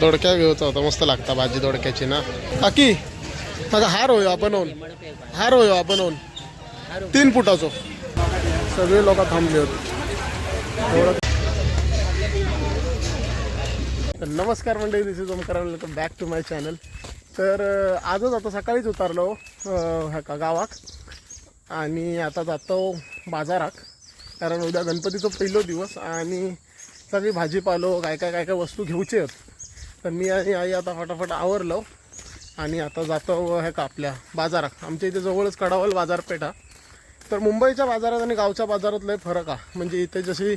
दोडक्या घेऊचा होता मस्त लागता भाजी दोडक्याची ना. काकी माझा हार होयो आपण होऊन. हार होयो आपण होऊन. तीन फुटाचो. सगळे लोक थांबले होते. नमस्कार मंडळी this is Omkar welcome back to my channel तर आजच आता सकाळीच उतारलो अं, ह्या का गावात. आणि आता जातो बाजारात. कारण उद्या गणपतीचा पहिलो दिवस आणि सगळी भाजीपालो काय काय काय काय वस्तू घेऊचे आहेत. तर मी आणि आई आता फटाफट आवरलो आणि आता जातो हे का आपल्या बाजारात. आमच्या इथे जवळच कडावल बाजारपेठा तर मुंबईच्या बाजारात आणि गावच्या बाजारात लय फरक आहे. म्हणजे इथे जशी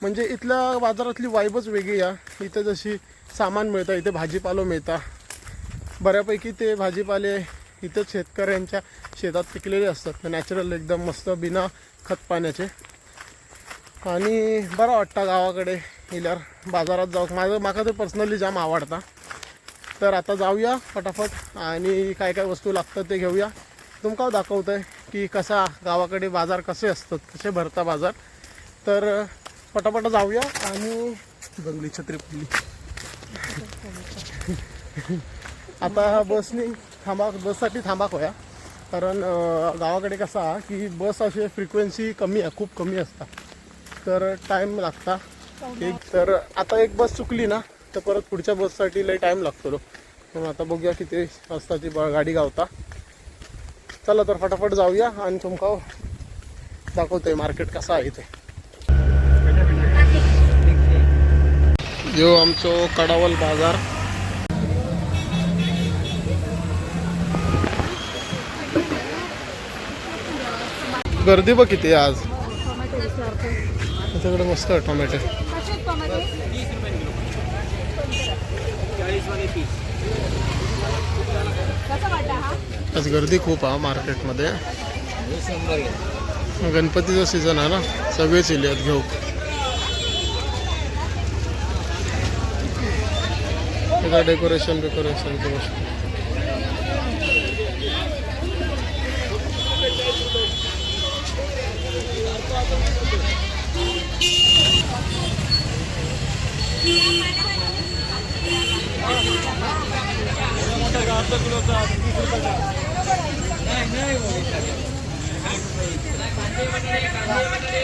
म्हणजे इथल्या बाजारातली वाईबच वेगळी आहे. इथे जशी सामान मिळतं इथे भाजीपालो मिळता. बऱ्यापैकी ते भाजीपाले इथं शेतकऱ्यांच्या शेतात पिकलेले असतात. नॅचरल एकदम मस्त बिना खत पाण्याचे. आणि बरं वाटतं गावाकडे. गेल्यावर बाजारात जाऊ माझं माका तर पर्सनली जाम आवडता. तर आता जाऊया फटाफट आणि काय काय वस्तू लागतात ते घेऊया. तुमका दाखवतं आहे की कसा गावाकडे बाजार कसे असतात कसे भरता बाजार. तर पटापट जाऊया आणि बंगली छत्री पडली आता बसनी थांबा बससाठी थांबा होया कारण गावाकडे कसा की बस अशी फ्रिक्वेन्सी कमी आहे खूप कमी असतात तर टाईम लागता. एक तर आता एक बस चुकली ना तर परत पुढच्या बससाठी लई टाईम लागतो म्हणून आता बघूया किती वाजताची ब- गाडी गावता. चला तर फटाफट जाऊया आणि तुमका दाखवतोय मार्केट कसं आहे ते. यो आमचो कडावल बाजार. गर्दी बघ किती आज. त्याच्याकडे मस्त आज गर्दी खूप आहे मार्केटमध्ये. गणपतीचा सीझन आहे ना सगळेच येले आहेत घेऊ डेकोरेशन डेकोरेशन बिकोरेशनची शकतो हे आता मंदिर कडावलेतलं कांदे घ्या बटाटे घ्या कांदे घ्या बटाटे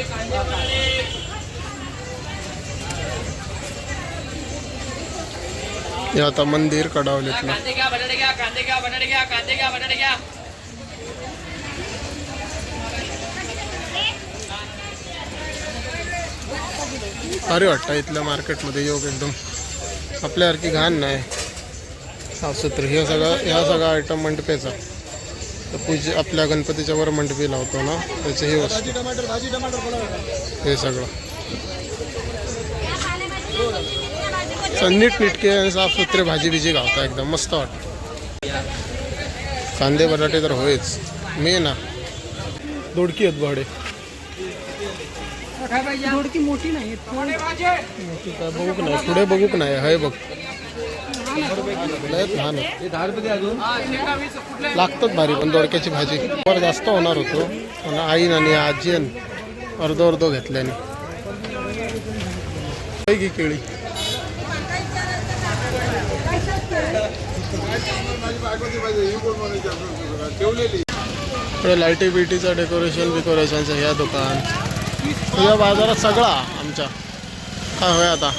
घ्या कांदे घ्या बटाटे घ्या भारी वाटतं इथल्या मार्केटमध्ये योग एकदम. आपल्यासारखी घाण नाही. साफसुथरी हे सगळं ह्या सगळा आयटम मंडपेचा तर पूजे आपल्या गणपतीच्या वर मंडपी लावतो ना त्याचे हे वस्तू. हे सगळं. नीट निटके आणि साफसुथरे भाजी बिजी गावता एकदम मस्त वाटतं. कांदे बटाटे तर होयच. मेन ना. दोडकी आहेत भाडे दोडकी मोठी नाही पुढे बघूक नाही. हाय बघ. लहान लागतात भारी पण दोडक्याची भाजी. वर जास्त होणार होतो. पण आईन आणि आजीन अर्धो अर्धो घेतल्याने. काय केळी? इकडे लाईटी बिटीचं डेकोरेशन बिकोरेशनचं ह्या दुकान. तुझ्या बाजारात सगळा आमच्या काय होय आता?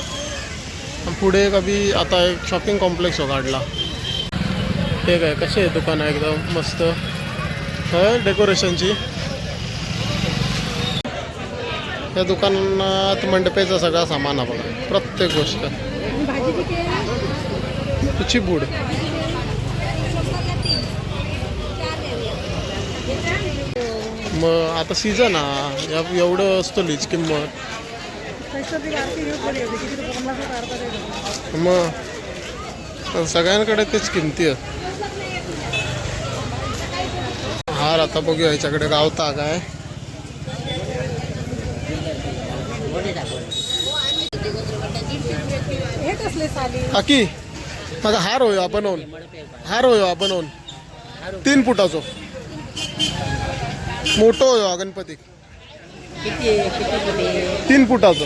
पुढे का बी आता एक शॉपिंग कॉम्प्लेक्स हो काढला. हे काय कसे आहे दुकान आहे एकदम मस्त? होय डेकोरेशनची या दुकानात मंडपेचा सगळा सामान आहे बघा प्रत्येक गोष्ट. तुझी मग आता सीझन हा या एवढं असतं लीच किंमत. मग सगळ्यांकडे तेच किमती आहेत हार आता बघूया ह्याच्याकडे गावता काय अकी माझा हार होयो आपण हार होयो आपण तीन फुटाचो. मोठो होयो हा गणपती. तीन फुटाचो.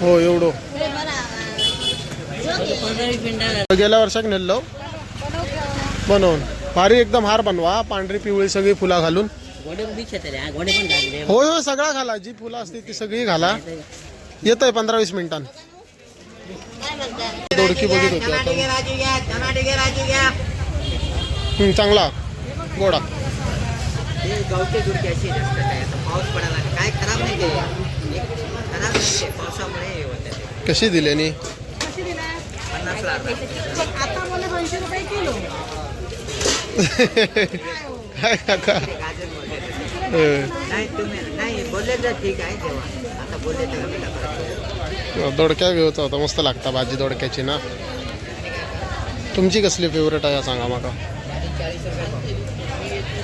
हो एवढं. गेल्या वर्षाक नेल्लो? बनवून. भारी एकदम हार बनवा पांढरी पिवळी सगळी फुला घालून. होय होय सगळा घाला जी फुलं असते ती सगळी घाला. येत आहे पंधरा वीस मिनिटांत. दोडकी बघित होती चांगला. गोडा. हे पाऊस पडायला. काय खराब नाही ते खराब नाही ते पावसामुळे हे होतं ते कशी दिल्यानी कशी दिला आता मला दोनशे रुपये किलो काय काका? दोडक्या घेऊचा होता मस्त लागता भाजी दोडक्याची ना. तुमची कसली फेवरेट आहे सांगा माका.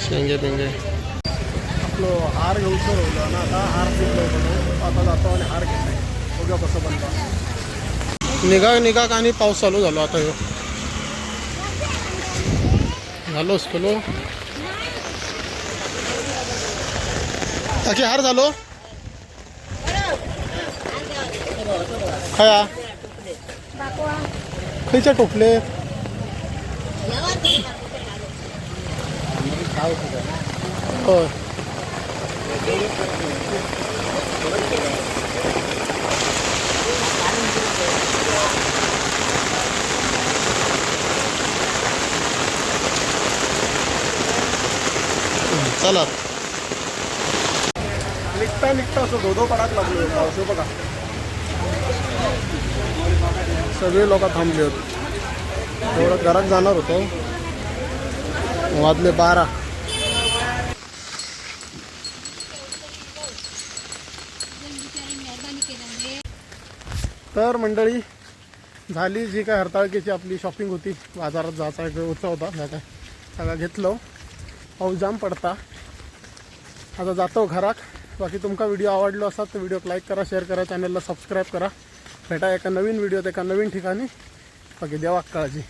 शेंगे पिंगे आपलं हार घेऊचं ना आता हार पिकलो आता जातो आणि हार घेतो बघा कसं बनतं. निघा निघा का आणि पाऊस चालू झालो आता ह्यो झालो केलो बाकी हार झालो. खया खयच्या टोपले? होय. चला. निघता निघता असं धोधो पडायला लागलो पाऊस बघा. सगळे लोक थांबले होते. तेवढं घरात जाणार होतो. वाजले बारा. तर मंडळी झाली जी काय हरताळकीची आपली शॉपिंग होती बाजारात जायचा एक होता. ह्या काय सगळं घेतलं. जाम पडता. आता जातो घरात. बाकी तुमका व्हिडिओ आवडलो असा तर व्हिडिओ लाईक करा शेअर करा चॅनलला सबस्क्राईब करा. भेटा एका नवीन व्हिडिओत एका नवीन ठिकाणी. बाकी देवा काळजी.